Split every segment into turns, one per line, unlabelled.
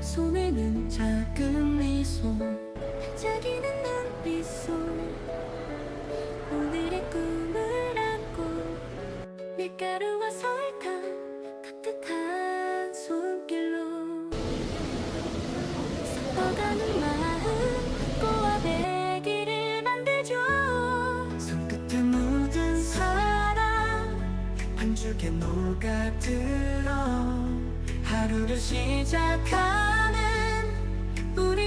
손에는 작은 미소 반짝이는 눈빛 속 오늘의 꿈을 안고 밀가루와 설탕 가득한 손길로 섞어가는 줄게 누가 들어. 하루를 시작하는 우리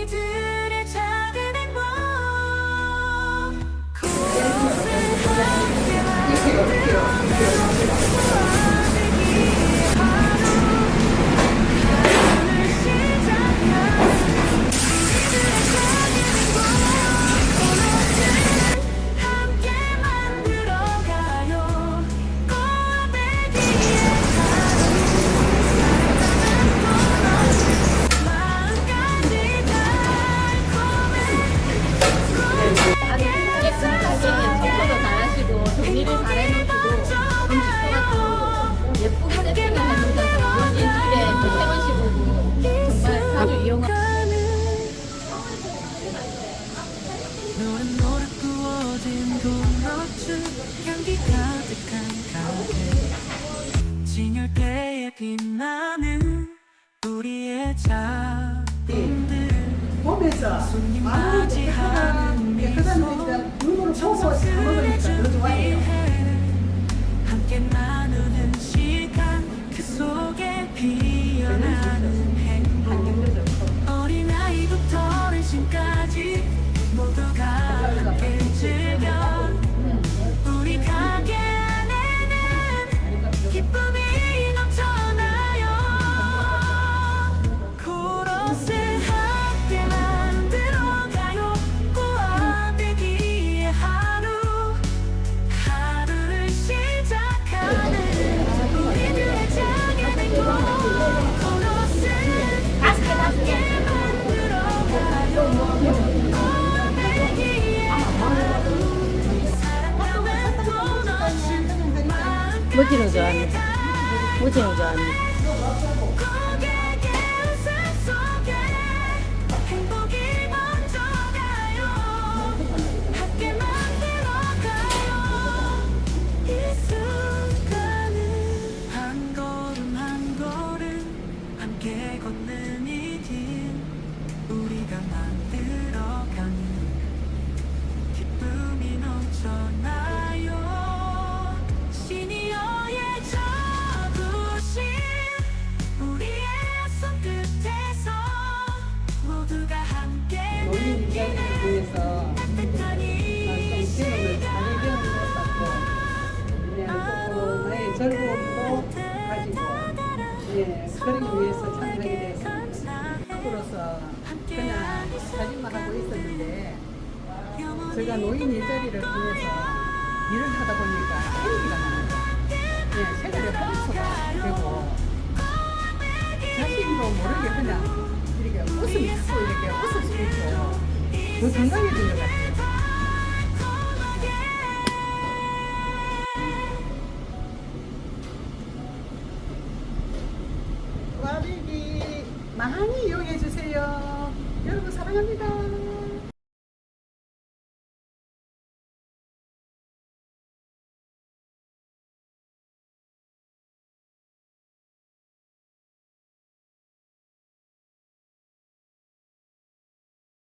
보면서
마음이
깨끗한
깨끗한 일단 눈으로 보고
담아버리고
무지는 좋아합니다. 무지는 좋아합니다.
우리가 만들어가는 기쁨이 넘쳐나
제가 노인 일자리를 위해서 일을 하다 보니까 생기가 나는 거예요. 예, 생활의 포스가 되고 자신도 모르게 그냥 이렇게 웃음이 자꾸 이렇게 웃을 수 있고 더 건강해진 것 같아요. 와비비 많이 이용해 주세요. 여러분 사랑합니다.